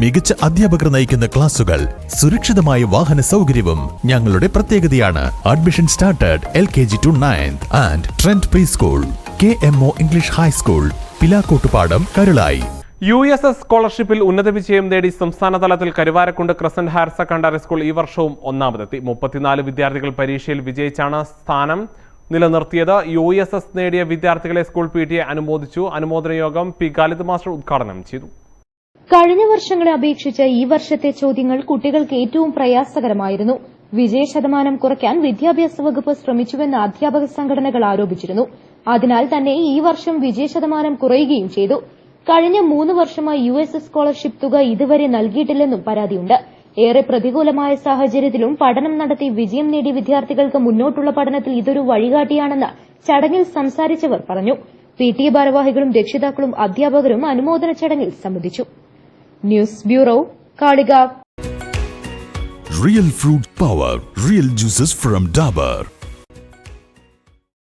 മികച്ച അധ്യാപകർ നയിക്കുന്ന ക്ലാസുകൾ സുരക്ഷിതമായ വാഹന സൗകര്യവും ഞങ്ങളുടെ പ്രത്യേകതയാണ്. Admission started L K G to ninth and trend pre school K M O English high school Pilakkottupadam Karulayi U S S സ്കോളർഷിപ്പിൽ ഉന്നത വിജയം നേടി സംസ്ഥാനതലത്തിൽ Karuvarakundu crescent higher secondary school ഈ വർഷവും ഒന്നാമതെത്തി. മുപ്പത്തിനാല് വിദ്യാർത്ഥികൾ പരീക്ഷയിൽ വിജയിച്ചാണ് സ്ഥാനം നിലനിർത്തിയത്. യു എസ് എസ് നേടിയ വിദ്യാർത്ഥികളെ സ്കൂൾ പി ടി എ അനുമോദിച്ചു. അനുമോദന യോഗം പി ഖാലിദ് മാസ്റ്റർ ഉദ്ഘാടനം ചെയ്തു. കഴിഞ്ഞ വർഷങ്ങളെ അപേക്ഷിച്ച് ഈ വർഷത്തെ ചോദ്യങ്ങൾ കുട്ടികൾക്ക് ഏറ്റവും പ്രയാസകരമായിരുന്നു. വിജയ ശതമാനം കുറയ്ക്കാൻ വിദ്യാഭ്യാസ വകുപ്പ് ശ്രമിച്ചുവെന്ന് അധ്യാപക സംഘടനകൾ ആരോപിച്ചിരുന്നു. അതിനാൽ തന്നെ ഈ വർഷം വിജയ ശതമാനം കുറയുകയും ചെയ്തു. കഴിഞ്ഞ മൂന്ന് വർഷമായി യു എസ് സ്കോളർഷിപ്പ് തുക ഇതുവരെ നൽകിയിട്ടില്ലെന്നും പരാതിയുണ്ട്. ഏറെ പ്രതികൂലമായ സാഹചര്യത്തിലും പഠനം നടത്തി വിജയം നേടിയ വിദ്യാർത്ഥികൾക്ക് മുന്നോട്ടുള്ള പഠനത്തിൽ ഇതൊരു വഴികാട്ടിയാണെന്ന് ചടങ്ങിൽ സംസാരിച്ചവർ പറഞ്ഞു. പി ടി ഭാരവാഹികളും രക്ഷിതാക്കളും അധ്യാപകരും അനുമോദന ചടങ്ങിൽ സംബന്ധിച്ചു. News bureau Kalikavu Real fruit power, real juices from Dabur.